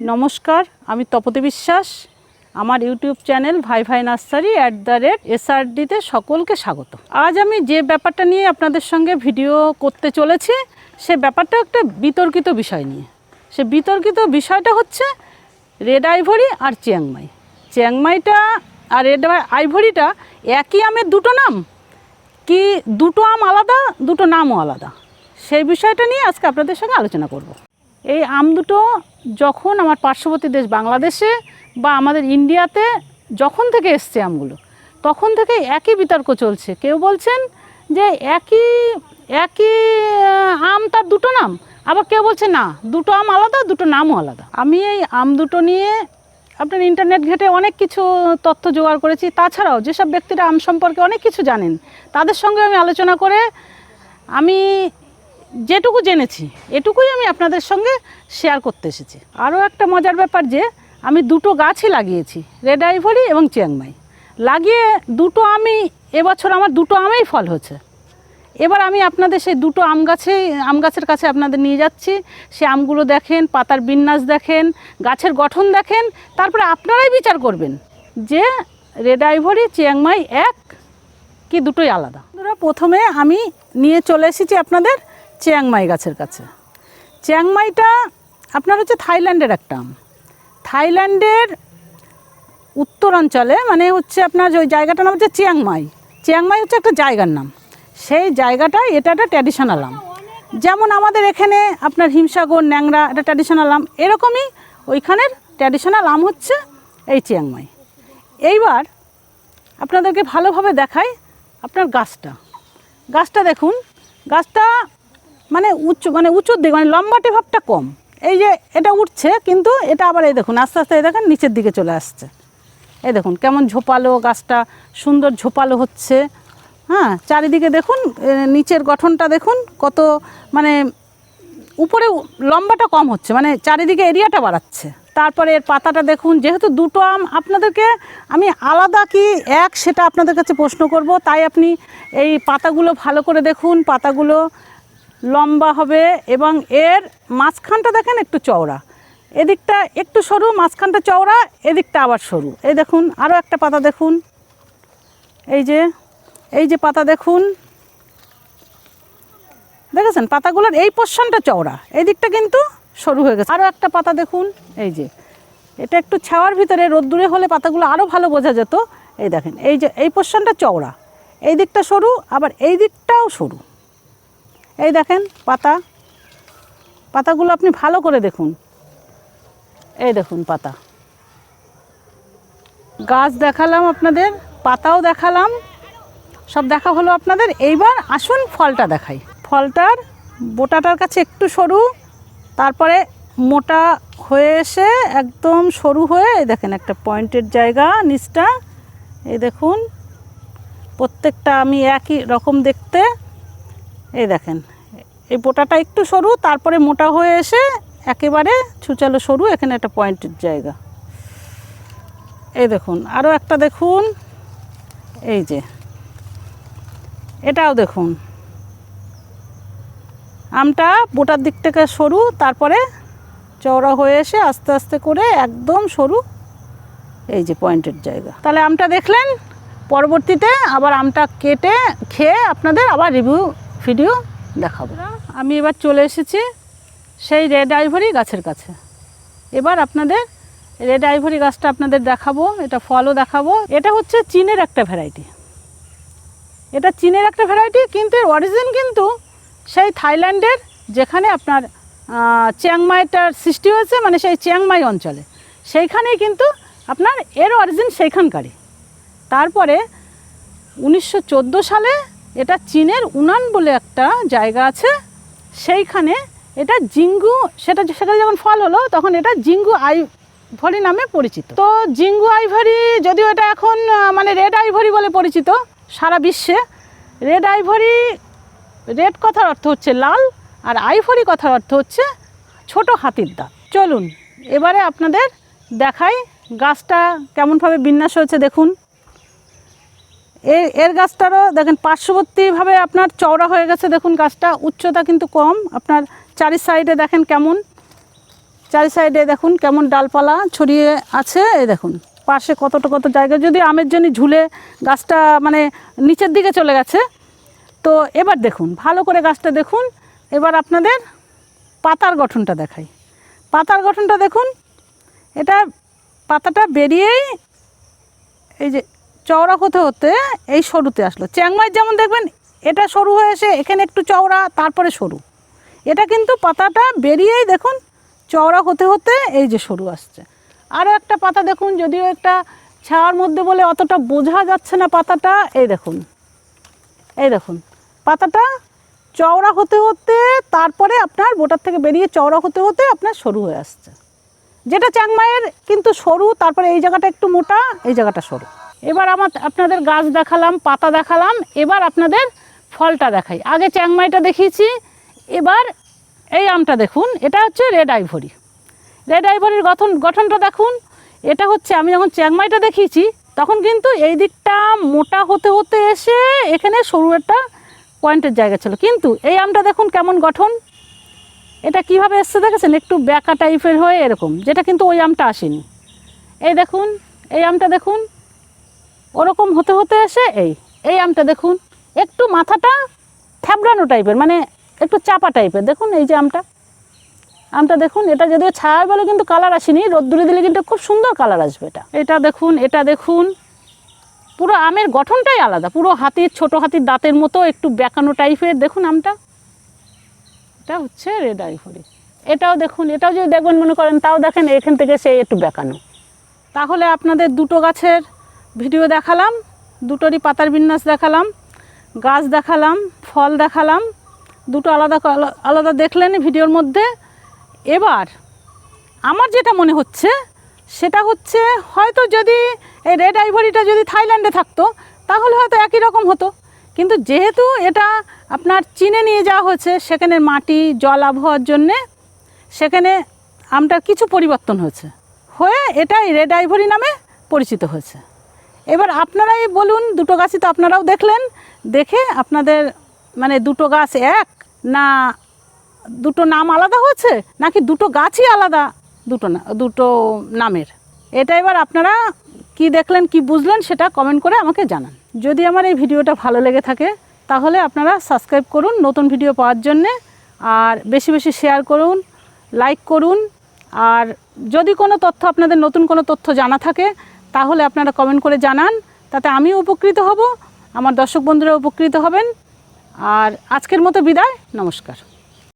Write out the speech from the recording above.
নমস্কার, আমি তপতি বিশ্বাস। আমার ইউটিউব চ্যানেল ভাই ভাই নার্সারি অ্যাট দ্য রেট এসআরডিতে সকলকে স্বাগত। আজ আমি যে ব্যাপারটা নিয়ে আপনাদের সঙ্গে ভিডিও করতে চলেছি, সে ব্যাপারটা একটা বিতর্কিত বিষয় নিয়ে। সে বিতর্কিত বিষয়টা হচ্ছে রেড আইভরি আর চিয়াংমাই চিয়াংমাইটা আর রেড আইভরিটা একই আমের দুটো নাম? কি দুটো আম আলাদা, দুটো নামও আলাদা? সেই বিষয়টা নিয়ে আজকে আপনাদের সঙ্গে আলোচনা করব। এই আম দুটো যখন আমার পার্শ্ববর্তী দেশ বাংলাদেশে বা আমাদের ইন্ডিয়াতে যখন থেকে এসছে আমগুলো, তখন থেকে একই বিতর্ক চলছে। কেউ বলছেন যে একই একই আম তার দুটো নাম, আবার কেউ বলছে না, দুটো আম আলাদা, দুটো নামও আলাদা। আমি এই আম দুটো নিয়ে আপনার ইন্টারনেট ঘেটে অনেক কিছু তথ্য জোগাড় করেছি। তাছাড়াও যেসব ব্যক্তিরা আম সম্পর্কে অনেক কিছু জানেন, তাদের সঙ্গে আমি আলোচনা করে আমি যেটুকু জেনেছি, এটুকুই আমি আপনাদের সঙ্গে শেয়ার করতে এসেছি। আরও একটা মজার ব্যাপার যে, আমি দুটো গাছই লাগিয়েছি রেড আইভরি এবং চিয়াংমাই লাগিয়ে দুটো আমি, এবছর আমার দুটো আমেই ফল হয়েছে। এবার আমি আপনাদের সেই দুটো আম গাছে, আম গাছের কাছে আপনাদের নিয়ে যাচ্ছি। সে আমগুলো দেখেন, পাতার বিন্যাস দেখেন, গাছের গঠন দেখেন, তারপরে আপনারাই বিচার করবেন যে রেড আইভরি চিয়াংমাই এক কি দুটোই আলাদা। প্রথমে আমি নিয়ে চলে এসেছি আপনাদের চিয়াংমাই গাছের কাছে। চিয়াংমাইটা আপনার হচ্ছে থাইল্যান্ডের একটা আম। থাইল্যান্ডের উত্তরাঞ্চলে মানে হচ্ছে আপনার ওই জায়গাটার নাম হচ্ছে চিয়াংমাই। চিয়াংমাই হচ্ছে একটা জায়গার নাম। সেই জায়গাটায় এটা একটা ট্র্যাডিশনাল আম। যেমন আমাদের এখানে আপনার হিমসাগর ন্যাংরা এটা ট্র্যাডিশনাল আম। এরকমই ওইখানের ট্র্যাডিশনাল আম হচ্ছে এই চিয়াংমাই। এইবার আপনাদেরকে ভালোভাবে দেখায় আপনার গাছটা। গাছটা দেখুন। গাছটা মানে উঁচু মানে উঁচুর দিকে মানে লম্বাটে ভাবটা কম। এই যে এটা উঠছে, কিন্তু এটা আবার এই দেখুন, আস্তে আস্তে এই দেখেন, নিচের দিকে চলে আসছে। এই দেখুন, কেমন ঝোপালো গাছটা, সুন্দর ঝোপালো হচ্ছে। হ্যাঁ চারিদিকে দেখুন নিচের গঠনটা দেখুন, কত মানে উপরে লম্বাটা কম হচ্ছে মানে চারিদিকে এরিয়াটা বাড়াচ্ছে। তারপরে এর পাতাটা দেখুন, যেহেতু দুটো আম আপনাদেরকে আমি আলাদা কি এক, সেটা আপনাদের কাছে প্রশ্ন করব। তাই আপনি এই পাতাগুলো ভালো করে দেখুন, পাতাগুলো লম্বা হবে এবং এর মাঝখানটা দেখেন একটু চওড়া। এদিকটা একটু সরু, মাঝখানটা চওড়া, এদিকটা আবার সরু। এই দেখুন আরও একটা পাতা দেখুন। এই যে এই যে পাতা দেখুন। দেখেছেন? পাতাগুলোর এই পোর্শনটা চওড়া। এই দিকটা কিন্তু সরু হয়ে গেছে। আরও একটা পাতা দেখুন। এই যে, এটা একটু ছাওয়ার ভিতরে, রোদ্দুরে হলে পাতাগুলো আরও ভালো বোঝা যেত। এই দেখেন, এই যে, এই পোর্শনটা চওড়া। এই দিকটা সরু, আবার এই দিকটাও সরু। এই দেখেন, পাতা। পাতাগুলো আপনি ভালো করে দেখুন। এই দেখুন, পাতা। গাছ দেখালাম আপনাদের, পাতাও দেখালাম। সব দেখা হলো আপনাদের। এইবার আসুন ফলটা দেখাই। ফলটার বোটাটার কাছে একটু সরু, তারপরে মোটা হয়ে এসে একদম সরু হয়ে, এই দেখেন একটা পয়েন্টের জায়গা, নিচটা। এই দেখুন, প্রত্যেকটা আমি একই রকম দেখতে। এই দেখেন, এই বোটাটা একটু সরু, তারপরে মোটা হয়ে এসে একেবারে ছুচালো সরু, এখানে একটা পয়েন্টের জায়গা। এই দেখুন আরও একটা দেখুন, এই যে, এটাও দেখুন। আমটা বোটার দিক থেকে সরু, তারপরে চওড়া হয়ে এসে আস্তে আস্তে করে একদম সরু, এই যে পয়েন্টের জায়গা। তাহলে আমটা দেখলেন, পরবর্তীতে আবার আমটা কেটে খেয়ে আপনাদের আবার রিভিউ ভিডিও দেখাবো। আমি এবার চলে এসেছি সেই রেড আইভরি গাছের কাছে। এবার আপনাদের রেড আইভরি গাছটা আপনাদের দেখাবো, এটা ফলও দেখাবো। এটা হচ্ছে চীনের একটা ভ্যারাইটি। এটা চীনের একটা ভ্যারাইটি, কিন্তু এর অরিজিন কিন্তু সেই থাইল্যান্ডের যেখানে আপনার চ্যাংমাইটার সৃষ্টি হয়েছে মানে সেই চ্যাংমাই অঞ্চলে। সেইখানেই কিন্তু আপনার এর অরিজিন সেইখানকারই। তারপরে উনিশশো চোদ্দ সালে এটা চীনের উনান বলে একটা জায়গা আছে। সেইখানে এটা জিঙ্গু, সেটা সেখানে যখন ফল হলো, তখন এটা জিঙ্গু আই ভরি নামে পরিচিত। তো জিঙ্গু আইভরি যদিও এটা এখন মানে রেড আইভরি বলে পরিচিত সারা বিশ্বে। রেড আইভরি, রেড কথার অর্থ হচ্ছে লাল আর আইভরি কথার অর্থ হচ্ছে ছোট হাতির দাঁত। চলুন, এবারে আপনাদের দেখাই গাছটা কেমনভাবে বিন্যাস হয়েছে, দেখুন। এর এর গাছটারও দেখেন পার্শ্ববর্তীভাবে আপনার চওড়া হয়ে গেছে। দেখুন গাছটা উচ্চতা কিন্তু কম। আপনার চারি সাইডে দেখেন কেমন। চারি সাইডে দেখুন কেমন ডালপালা ছড়িয়ে আছে। এই দেখুন, পাশে কতটা কত জায়গা। যদি আমের জন্য ঝুলে গাছটা মানে নিচের দিকে চলে গেছে, তো এবার দেখুন, ভালো করে গাছটা দেখুন। এবার আপনাদের পাতার গঠনটা দেখাই। পাতার গঠনটা দেখুন, এটা পাতাটা বেরিয়েই এই যে চওড়া হতে হতে এই সরুতে আসলো। চ্যাংমাই যেমন দেখবেন, এটা সরু হয়ে এসে এখানে একটু চওড়া, তারপরে সরু। এটা কিন্তু পাতাটা বেরিয়েই দেখুন, চওড়া হতে হতে এই যে সরু আসছে। আরও একটা পাতা দেখুন, যদিও একটা ছাওয়ার মধ্যে বলে অতটা বোঝা যাচ্ছে না পাতাটা, এই দেখুন। এই দেখুন, পাতাটা চওড়া হতে হতে তারপরে আপনার বোটার থেকে বেরিয়ে চওড়া হতে হতে আপনার সরু হয়ে আসছে। যেটা চ্যাংমাইয়ের কিন্তু সরু, তারপরে এই জায়গাটা একটু মোটা, এই জায়গাটা সরু। এবার আমার আপনাদের গাছ দেখালাম, পাতা দেখালাম, এবার আপনাদের ফলটা দেখাই। আগে চ্যাংমাইটা দেখিয়েছি, এবার এই আমটা দেখুন, এটা হচ্ছে রেড আইভরি রেড আইভরির গঠন, গঠনটা দেখুন, এটা হচ্ছে, আমি যখন চ্যাংমাইটা দেখিয়েছি, তখন কিন্তু এই দিকটা মোটা হতে হতে এসে এখানে সরু একটা পয়েন্টের জায়গা ছিল। কিন্তু এই আমটা দেখুন কেমন গঠন। এটা কীভাবে এসছে দেখেছেন? একটু ব্যাকা টাইপের হয়ে এরকম, যেটা কিন্তু ওই আমটা আসেনি। এই দেখুন, এই আমটা দেখুন ওরকম হতে হতে এসে এই এই আমটা দেখুন, একটু মাথাটা থ্যাবড়ানো টাইপের মানে একটু চাপা টাইপের। দেখুন এই যে আমটা। আমটা দেখুন, এটা যদিও ছায়া বলে কিন্তু কালার আসেনি, রোদ্দুরে দিলে কিন্তু খুব সুন্দর কালার আসবে এটা। এটা দেখুন এটা দেখুন, পুরো আমের গঠনটাই আলাদা, পুরো হাতির, ছোট হাতির দাঁতের মতো একটু বেঁকানো টাইপের। দেখুন আমটা। এটা হচ্ছে রেড আইভরি এটাও দেখুন, এটাও যদি দেখবেন মনে করেন, তাও দেখেন, এখান থেকে সেই একটু বেঁকানো। তাহলে আপনাদের দুটো গাছের ভিডিও দেখালাম, দুটোরই পাতার বিন্যাস দেখালাম, গাছ দেখালাম, ফল দেখালাম, দুটো আলাদা আলা- আলাদা দেখলেন ভিডিওর মধ্যে। এবার আমার যেটা মনে হচ্ছে, সেটা হচ্ছে হয়তো যদি এই রেড আইভরিটা যদি থাইল্যান্ডে থাকতো, তাহলে হয়তো একই রকম হতো। কিন্তু যেহেতু এটা আপনার চীনে নিয়ে যাওয়া হয়েছে, সেখানে মাটি, জল আবহাওয়ার জন্যে, সেখানে আমটার কিছু পরিবর্তন হয়েছে। হয়ে এটাই রেড আইভরি নামে পরিচিত হয়েছে। এবার আপনারাই বলুন, দুটো গাছই তো আপনারাও দেখলেন। দেখে আপনাদের মানে দুটো গাছ এক না দুটো নাম আলাদা হয়েছে? নাকি দুটো গাছই আলাদা? দুটো না, দুটো নামের। এটা এবার আপনারা কি দেখলেন, কি বুঝলেন সেটা কমেন্ট করে আমাকে জানান। যদি আমার এই ভিডিওটা ভালো লেগে থাকে, তাহলে আপনারা সাবস্ক্রাইব করুন নতুন ভিডিও পাওয়ার জন্যে, আর বেশি বেশি শেয়ার করুন লাইক করুন। আর যদি কোনো তথ্য আপনাদের নতুন কোনো তথ্য জানা থাকে তাহলে আপনারা কমেন্ট করে জানান, তাতে আমিও উপকৃত হব, আমার দর্শক বন্ধুরা উপকৃত হবেন। আর আজকের মতো বিদায়, নমস্কার।